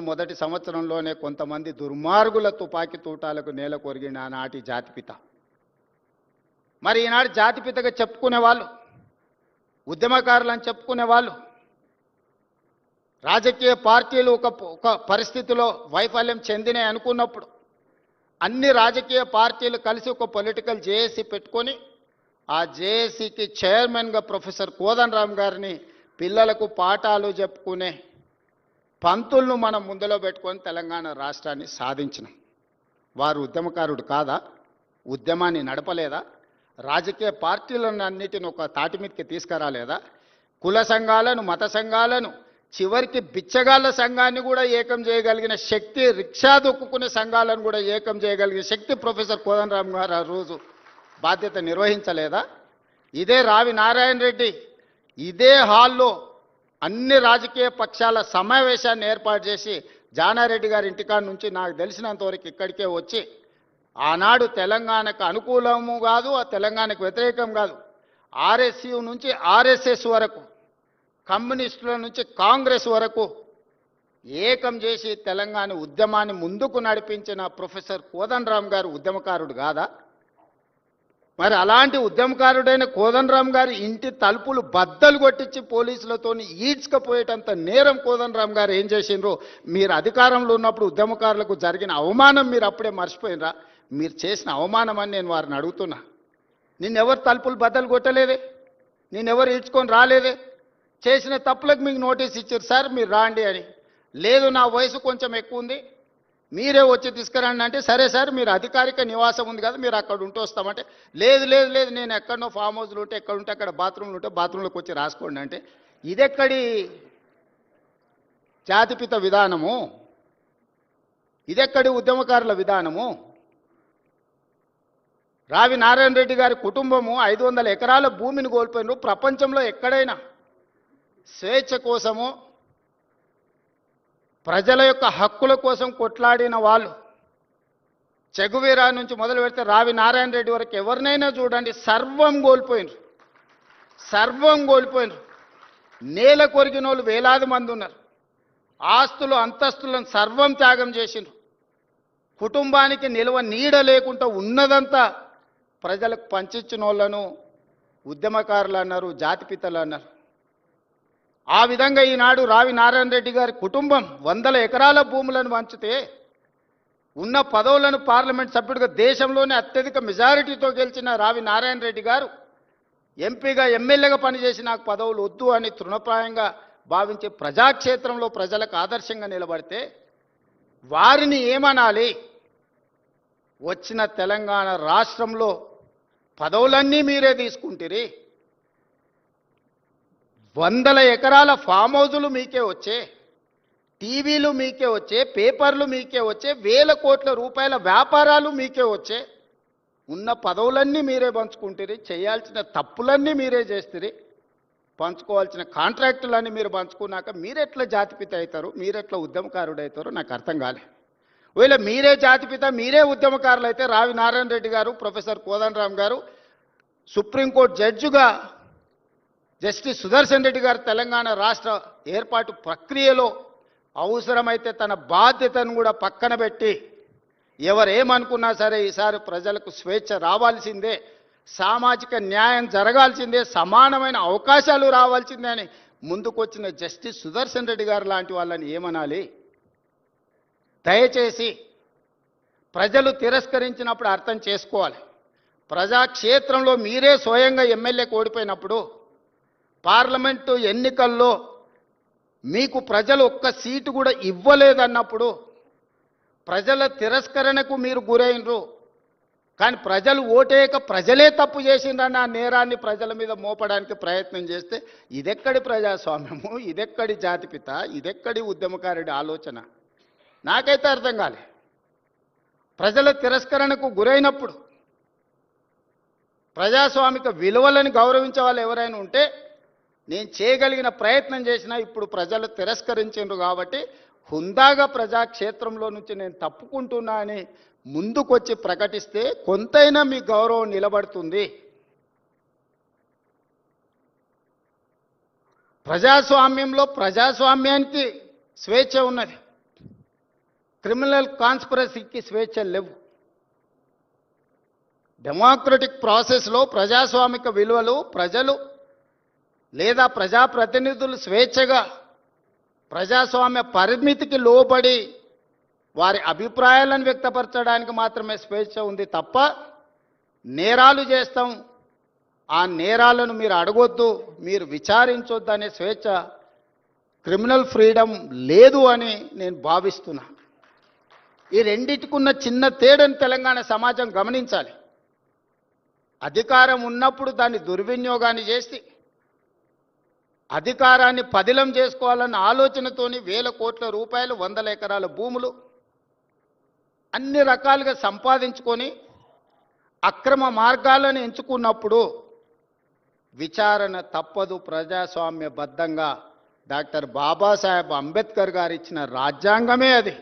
మొదటి సంవత్సరంలోనే కొంతమంది దుర్మార్గుల తుపాకీ తూటాలకు నేల కొరిగిన ఆనాటి జాతిపిత మరి ఈనాడు జాతిపితగా చెప్పుకునే వాళ్ళు ఉద్యమకారులు అని చెప్పుకునే వాళ్ళు రాజకీయ పార్టీలు ఒక ఒక పరిస్థితిలో వైఫల్యం చెందినాయి అనుకున్నప్పుడు అన్ని రాజకీయ పార్టీలు కలిసి ఒక పొలిటికల్ జేఏసీ పెట్టుకొని ఆ జేఏసీకి చైర్మన్గా ప్రొఫెసర్ కోదండరామ్ గారిని పిల్లలకు పాఠాలు చెప్పుకునే పంతులను మనం ముందులో పెట్టుకొని తెలంగాణ రాష్ట్రాన్ని సాధించినాం. వారు ఉద్యమకారుడు కాదా? ఉద్యమాన్ని నడపలేదా? రాజకీయ పార్టీలను అన్నిటిని ఒక తాటి మీదకి తీసుకురాలేదా? కుల సంఘాలను మత సంఘాలను చివరికి బిచ్చగాళ్ళ సంఘాన్ని కూడా ఏకం చేయగలిగిన శక్తి రిక్షా దొక్కునే సంఘాలను కూడా ఏకం చేయగలిగిన శక్తి ప్రొఫెసర్ కోదండరామ్ గారు ఆ రోజు బాధ్యత నిర్వహించలేదా? ఇదే రావి నారాయణ రెడ్డి ఇదే హాల్లో అన్ని రాజకీయ పక్షాల సమావేశాన్ని ఏర్పాటు చేసి జానారెడ్డి గారి ఇంటికాడ నుంచి నాకు తెలిసినంతవరకు ఇక్కడికే వచ్చి ఆనాడు తెలంగాణకు అనుకూలము కాదు ఆ తెలంగాణకు వ్యతిరేకం కాదు. ఆర్ఎస్యు నుంచి ఆర్ఎస్ఎస్ వరకు కమ్యూనిస్టుల నుంచి కాంగ్రెస్ వరకు ఏకం చేసి తెలంగాణ ఉద్యమాన్ని ముందుకు నడిపించిన ప్రొఫెసర్ కోదండరామ్ గారు ఉద్యమకారుడు కాదా? మరి అలాంటి ఉద్యమకారుడైన కోదండరామ్ గారి ఇంటి తలుపులు బద్దలు కొట్టించి పోలీసులతో ఈడ్చుకపోయేటంత నేరం కోదండరామ్ గారు ఏం చేసిండ్రో? మీరు అధికారంలో ఉన్నప్పుడు ఉద్యమకారులకు జరిగిన అవమానం మీరు అప్పుడే మర్చిపోయినరా? మీరు చేసిన అవమానం అని నేను వారిని అడుగుతున్నా. నిన్నెవరు తలుపులు బద్దలు కొట్టలేదే? నేనెవరు ఈడ్చుకొని రాలేదే? చేసిన తప్పులకు మీకు నోటీస్ ఇచ్చారు. సార్ మీరు రాండి అని. లేదు నా వయసు కొంచెం ఎక్కువ ఉంది. మీరే వచ్చి తీసుకురండి అంటే సరే సార్ మీరు అధికారిక నివాసం ఉంది కదా మీరు అక్కడ ఉంటూ వస్తామంటే లేదు లేదు లేదు నేను ఎక్కడనో ఫామ్ హౌస్లు ఉంటే ఎక్కడ ఉంటే అక్కడ బాత్రూమ్లు ఉంటే బాత్రూంలోకి వచ్చి రాసుకోండి అంటే ఇదెక్కడి జాతిపిత విధానము? ఇదెక్కడి ఉద్యమకారుల విధానము? రావి నారాయణ రెడ్డి గారి కుటుంబము ఐదు వందల ఎకరాల భూమిని కోల్పోయినారు ప్రపంచంలో ఎక్కడైనా స్వేచ్ఛ కోసము ప్రజల యొక్క హక్కుల కోసం కొట్లాడిన వాళ్ళు చెగువీరా నుంచి మొదలు పెడితే రావి నారాయణ రెడ్డి వరకు ఎవరినైనా చూడండి సర్వం కోల్పోయినరు. సర్వం కోల్పోయినరు. నేల కొరిగిన వాళ్ళు వేలాది మంది ఉన్నారు. ఆస్తులు అంతస్తులను సర్వం త్యాగం చేసిండ్రు. కుటుంబానికి నిల్వ నీడ లేకుండా ఉన్నదంతా ప్రజలకు పంచించిన వాళ్ళను ఉద్యమకారులు అన్నారు జాతిపితలు అన్నారు. ఆ విధంగా ఈనాడు రావి నారాయణ రెడ్డి గారి కుటుంబం వందల ఎకరాల భూములను పంచితే ఉన్న పదవులను పార్లమెంట్ సభ్యుడిగా దేశంలోనే అత్యధిక మెజారిటీతో గెలిచిన రావి నారాయణ రెడ్డి గారు ఎంపీగా ఎమ్మెల్యేగా పనిచేసి నాకు పదవులు వద్దు అని తృణప్రాయంగా భావించే ప్రజాక్షేత్రంలో ప్రజలకు ఆదర్శంగా నిలబడితే వారిని ఏమనాలి? వచ్చిన తెలంగాణ రాష్ట్రంలో పదవులన్నీ మీరే తీసుకుంటారు. వందల ఎకరాల ఫామ్ హౌజులు మీకే వచ్చే టీవీలు మీకే వచ్చే పేపర్లు మీకే వచ్చే వేల కోట్ల రూపాయల వ్యాపారాలు మీకే వచ్చే ఉన్న పదవులన్నీ మీరే పంచుకుంటారు చేయాల్సిన తప్పులన్నీ మీరే చేస్తారు పంచుకోవాల్సిన కాంట్రాక్టులన్నీ మీరు పంచుకున్నాక మీరెట్లా జాతిపిత అవుతారు మీరెట్లా ఉద్యమకారుడు అవుతారో నాకు అర్థం కాలే. ఒకవేళ మీరే జాతిపిత మీరే ఉద్యమకారులు అయితే రావి నారాయణ రెడ్డి గారు ప్రొఫెసర్ కోదండరామ్ గారు సుప్రీంకోర్టు జడ్జిగా జస్టిస్ సుదర్శన్ రెడ్డి గారు తెలంగాణ రాష్ట్ర ఏర్పాటు ప్రక్రియలో అవసరమైతే తన బాధ్యతను కూడా పక్కన పెట్టి ఎవరేమనుకున్నా సరే ఈసారి ప్రజలకు స్వేచ్ఛ రావాల్సిందే సామాజిక న్యాయం జరగాల్సిందే సమానమైన అవకాశాలు రావాల్సిందే అని ముందుకొచ్చిన జస్టిస్ సుదర్శన్ రెడ్డి గారు లాంటి వాళ్ళని ఏమనాలి? దయచేసి ప్రజలు తిరస్కరించినప్పుడు అర్థం చేసుకోవాలి. ప్రజాక్షేత్రంలో మీరే స్వయంగా ఎమ్మెల్యేకి ఓడిపోయినప్పుడు పార్లమెంటు ఎన్నికల్లో మీకు ప్రజలు ఒక్క సీటు కూడా ఇవ్వలేదన్నప్పుడు ప్రజల తిరస్కరణకు మీరు గురైనరు. కానీ ప్రజలు ఓటేయక ప్రజలే తప్పు చేసిండ్రని ఆ నేరాన్ని ప్రజల మీద మోపడానికి ప్రయత్నం చేస్తే ఇదెక్కడి ప్రజాస్వామ్యము ఇదెక్కడి జాతిపిత ఇదెక్కడి ఉద్యమకారుడి ఆలోచన? నాకైతే అర్థం కాలే. ప్రజల తిరస్కరణకు గురైనప్పుడు ప్రజాస్వామిక విలువలను గౌరవించే వాళ్ళు ఎవరైనా ఉంటే నేను చేయగలిగిన ప్రయత్నం చేసినా ఇప్పుడు ప్రజలు తిరస్కరించారు కాబట్టి హుందాగా ప్రజాక్షేత్రంలో నుంచి నేను తప్పుకుంటున్నా అని ముందుకొచ్చి ప్రకటిస్తే కొంతైనా మీ గౌరవం నిలబడుతుంది. ప్రజాస్వామ్యంలో ప్రజాస్వామ్యానికి స్వేచ్ఛ ఉన్నది. క్రిమినల్ కాన్స్పిరసీకి స్వేచ్ఛ లేవు. డెమోక్రటిక్ ప్రాసెస్లో ప్రజాస్వామిక విలువలు ప్రజలు లేదా ప్రజాప్రతినిధులు స్వేచ్ఛగా ప్రజాస్వామ్య పరిమితికి లోబడి వారి అభిప్రాయాలను వ్యక్తపరచడానికి మాత్రమే స్వేచ్ఛ ఉంది తప్ప నేరాలు చేస్తాం. ఆ నేరాలను మీరు అడగొద్దు మీరు విచారించొద్దు అనే స్వేచ్ఛ క్రిమినల్ ఫ్రీడమ్ లేదు అని నేను భావిస్తున్నా. ఈ రెండింటికున్న చిన్న తేడని తెలంగాణ సమాజం గమనించాలి. అధికారం ఉన్నప్పుడు దాన్ని దుర్వినియోగాన్ని చేసి అధికారాన్ని పదిలం చేసుకోవాలన్న ఆలోచనతోని వేల కోట్ల రూపాయలు వందల ఎకరాల భూములు అన్ని రకాలుగా సంపాదించుకొని అక్రమ మార్గాలను ఎంచుకున్నప్పుడు విచారణ తప్పదు ప్రజాస్వామ్యబద్ధంగా. డాక్టర్ బాబాసాహెబ్ అంబేద్కర్ గారు ఇచ్చిన రాజ్యాంగమే అది.